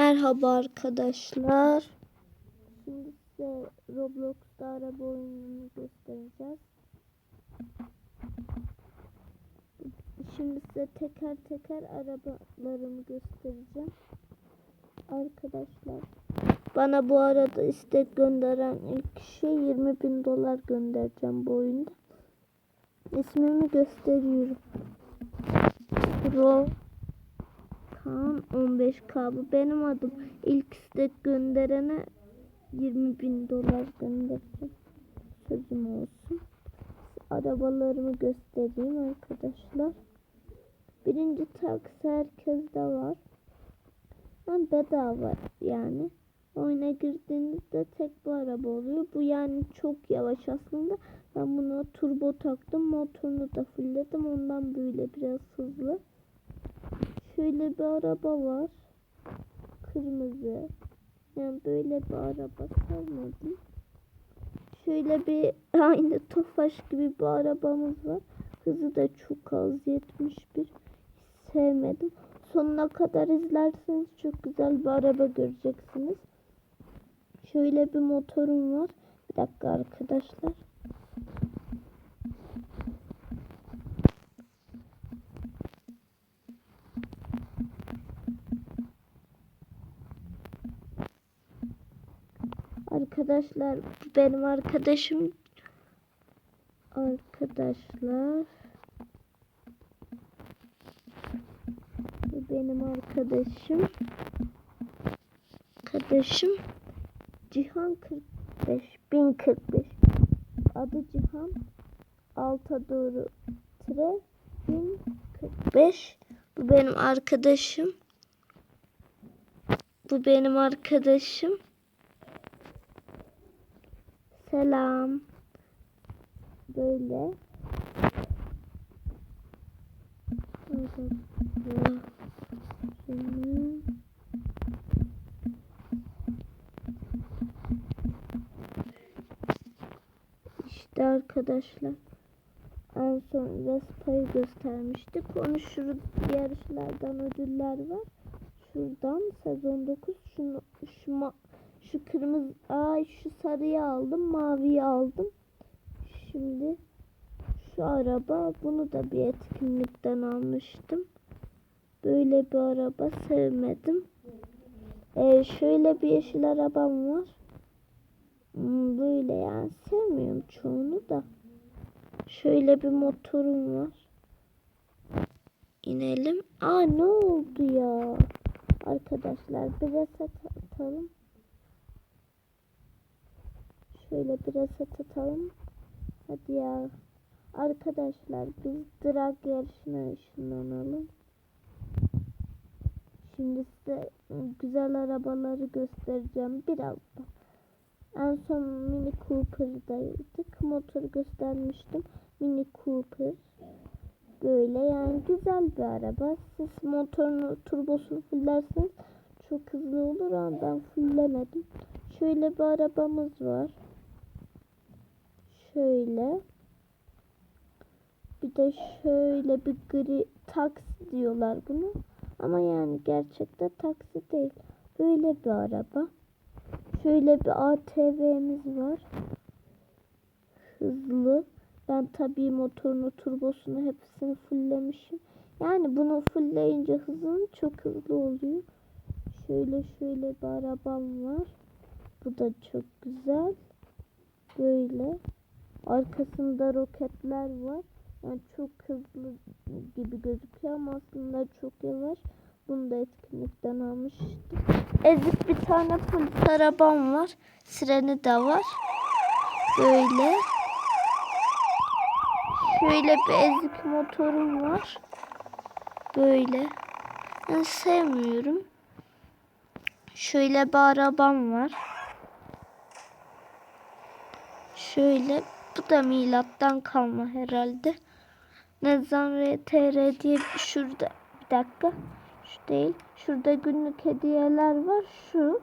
Merhaba arkadaşlar. Şimdi size Roblox'ta araba oyununu göstereceğiz. Şimdi size teker teker arabalarımı göstereceğim. Arkadaşlar bana bu arada istek gönderen ilk kişiye 20 bin dolar göndereceğim bu oyunda. İsmimi gösteriyorum. Ro Kaan 15K bu benim adım. İlk istek gönderene 20 bin dolar göndereceğim. Sözüm olsun. Arabalarımı göstereyim arkadaşlar. Birinci taksi herkeste var. Ben bedava yani. Oyuna girdiğinizde tek bu araba oluyor. Bu yani çok yavaş aslında. Ben buna turbo taktım. Motorunu da fullledim. Ondan böyle biraz hızlı. Şöyle bir araba var. Kırmızı. Yani böyle bir araba sevmedim. Şöyle bir aynı Tofaş gibi bir arabamız var. Hızı da çok az 71. Sevmedim. Sonuna kadar izlerseniz çok güzel bir araba göreceksiniz. Şöyle bir motorum var. Bir dakika arkadaşlar. Arkadaşlar benim arkadaşım. Arkadaşlar. Benim arkadaşım. Arkadaşım. Cihan 45. 1045. Adı Cihan. Alta doğru tire. 1045. Bu benim arkadaşım. Bu benim arkadaşım. Selam. Böyle. İşte arkadaşlar. En son Vespa'yı göstermiştik. Onu şu yarışlardan ödüller var. Şuradan sezon 9 şunu şu ma- şu kırmızı ay şu sarıyı aldım maviyi aldım. Şimdi şu araba bunu da bir etkinlikten almıştım. Böyle bir araba sevmedim. Ee, şöyle bir yeşil arabam var. Hmm, böyle yani sevmiyorum çoğunu da. Şöyle bir motorum var. İnelim. Aa ne oldu ya? Arkadaşlar bir reset atalım Şöyle biraz atalım. Hadi ya. Arkadaşlar biz drag yarışına ışınlanalım. Şimdi size güzel arabaları göstereceğim birazdan. En son Mini Cooper'daydık. Motor göstermiştim. Mini Cooper. Böyle yani güzel bir araba. Siz motorunu turbosunu fullerseniz çok hızlı olur ama ben fullemedim. Şöyle bir arabamız var şöyle. Bir de şöyle bir gri taksi diyorlar bunu. Ama yani gerçekte taksi değil. Böyle bir araba. Şöyle bir ATV'miz var. Hızlı. Ben tabii motorunu turbosunu hepsini fulllemişim. Yani bunu fullleyince hızın çok hızlı oluyor. Şöyle şöyle bir arabam var. Bu da çok güzel. Böyle Arkasında roketler var. Yani çok hızlı gibi gözüküyor ama aslında çok yavaş. Bunu da etkinlikten almıştım. Ezik bir tane polis arabam var. Sireni de var. Böyle. Şöyle bir ezik motorum var. Böyle. Ben sevmiyorum. Şöyle bir arabam var. Şöyle bu da milattan kalma herhalde. Nezan RTR diye şurada bir dakika. Şu değil. Şurada günlük hediyeler var. Şu.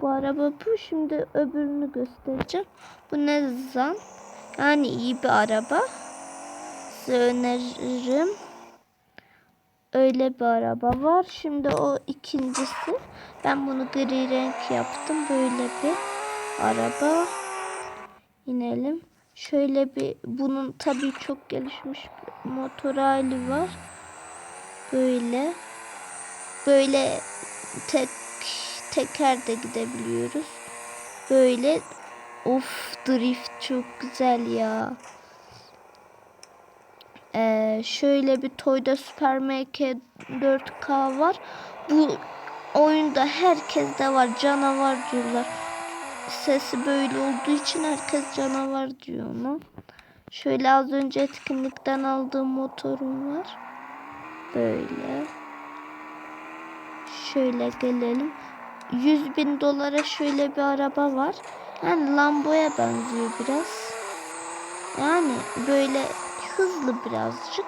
Bu araba bu. Şimdi öbürünü göstereceğim. Bu Nezan. Yani iyi bir araba. Size öneririm. öyle bir araba var. Şimdi o ikincisi. Ben bunu gri renk yaptım. Böyle bir araba. İnelim. Şöyle bir bunun tabii çok gelişmiş bir motor hali var. Böyle. Böyle tek teker de gidebiliyoruz. Böyle of drift çok güzel ya. Ee, şöyle bir Toy'da Super MK 4K var. Bu oyunda herkeste var. Canavar diyorlar. Sesi böyle olduğu için herkes canavar diyor ona. Şöyle az önce etkinlikten aldığım motorum var. Böyle. Şöyle gelelim. 100 bin dolara şöyle bir araba var. Yani Lambo'ya benziyor biraz. Yani böyle hızlı birazcık.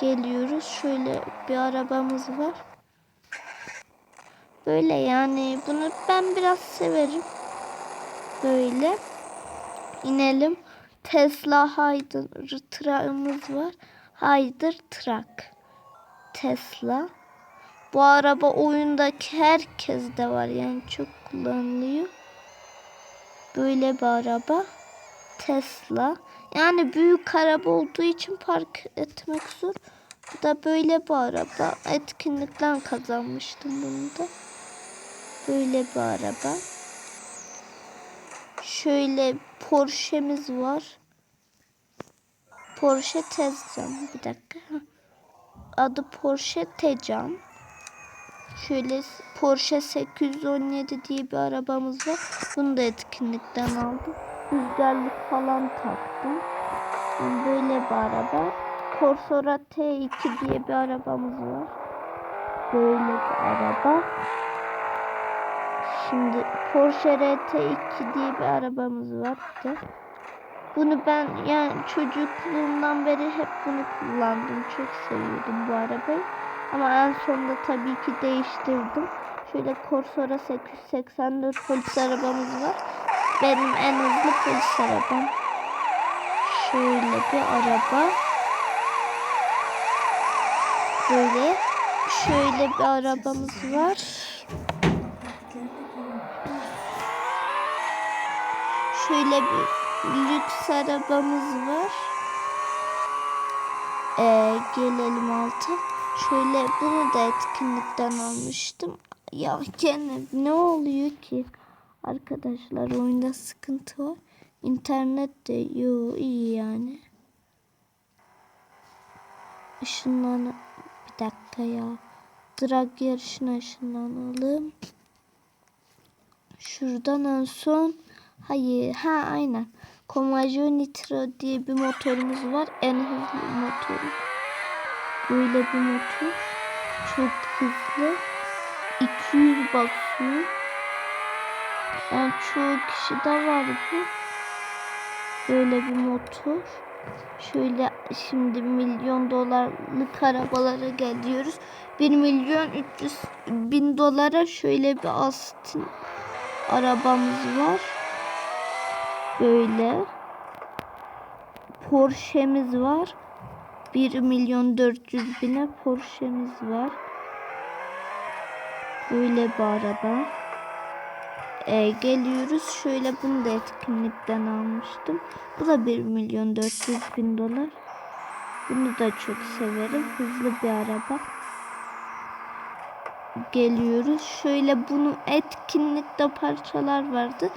Geliyoruz. Şöyle bir arabamız var. Böyle yani bunu ben biraz severim. Böyle. inelim. Tesla Haydır tırağımız var. Haydır trak. Tesla. Bu araba oyundaki herkes de var. Yani çok kullanılıyor. Böyle bir araba. Tesla. Yani büyük araba olduğu için park etmek zor. Bu da böyle bir araba. Etkinlikten kazanmıştım bunu da. Böyle bir araba. Şöyle Porsche'miz var. Porsche Tezcan. Bir dakika. Adı Porsche Tezcan. Şöyle Porsche 817 diye bir arabamız var. Bunu da etkinlikten aldım. Rüzgarlık falan taktım. Böyle bir araba. Corsora T2 diye bir arabamız var. Böyle bir araba. Şimdi Porsche RT2 diye bir arabamız var bir de. Bunu ben yani çocukluğumdan beri hep bunu kullandım. Çok seviyordum bu arabayı. Ama en sonunda tabii ki değiştirdim. Şöyle Corsora 884 polis arabamız var. Benim en hızlı polis arabam. Şöyle bir araba. Böyle şöyle bir arabamız var. Şöyle bir lüks arabamız var. Ee, gelelim alta. Şöyle bunu da etkinlikten almıştım. Ya gene ne oluyor ki? Arkadaşlar oyunda sıkıntı var. İnternet de yo iyi yani. Işınlan bir dakika ya. Drag yarışına ışınlanalım. Şuradan en son hayır ha aynen. Comaggio Nitro diye bir motorumuz var. En hızlı motor. Böyle bir motor. Çok hızlı. 200 basıyor. Yani çoğu kişi de var bu. Böyle bir motor. Şöyle şimdi milyon dolarlık arabalara geliyoruz. 1 milyon 300 bin dolara şöyle bir Aston arabamız var. Böyle. Porsche'miz var. 1 milyon 400 bine Porsche'miz var. Böyle bir araba. Ee, geliyoruz. Şöyle bunu da etkinlikten almıştım. Bu da 1 milyon 400 bin dolar. Bunu da çok severim. Hızlı bir araba. Geliyoruz. Şöyle bunun etkinlikte parçalar vardı.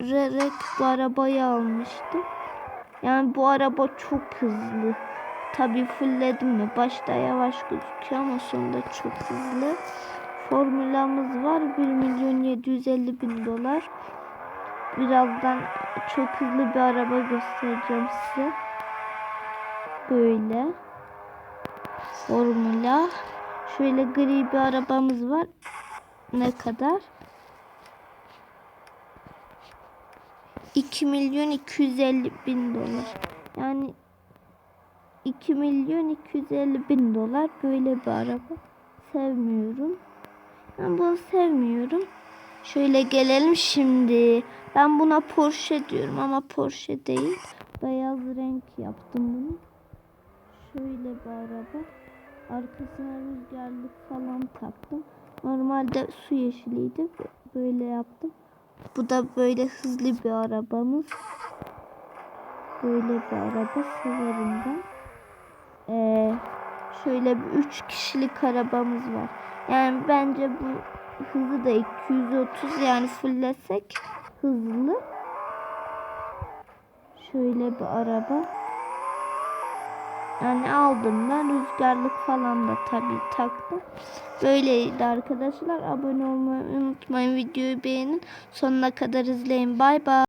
Birleştirerek bu arabayı almıştım. Yani bu araba çok hızlı. Tabii fullledim mi? Başta yavaş gözüküyor ama sonunda çok hızlı. Formülamız var. 1 milyon 750 bin dolar. Birazdan çok hızlı bir araba göstereceğim size. Böyle. Formula. Şöyle gri bir arabamız var. Ne kadar? 2 milyon 250 bin dolar. Yani 2 milyon 250 bin dolar böyle bir araba. Sevmiyorum. Ben bunu sevmiyorum. Şöyle gelelim şimdi. Ben buna Porsche diyorum ama Porsche değil. Beyaz renk yaptım bunu. şöyle bir araba. Arkasına rüzgarlık falan taktım. Normalde su yeşiliydi. Böyle yaptım. Bu da böyle hızlı bir arabamız. Böyle bir araba severim ben. Ee, şöyle bir üç kişilik arabamız var. Yani bence bu hızı da 230 yani fullesek hızlı. Şöyle bir araba. Yani aldım ben rüzgarlık falan da tabii taktım. Böyleydi arkadaşlar. Abone olmayı unutmayın. Videoyu beğenin. Sonuna kadar izleyin. Bay bay.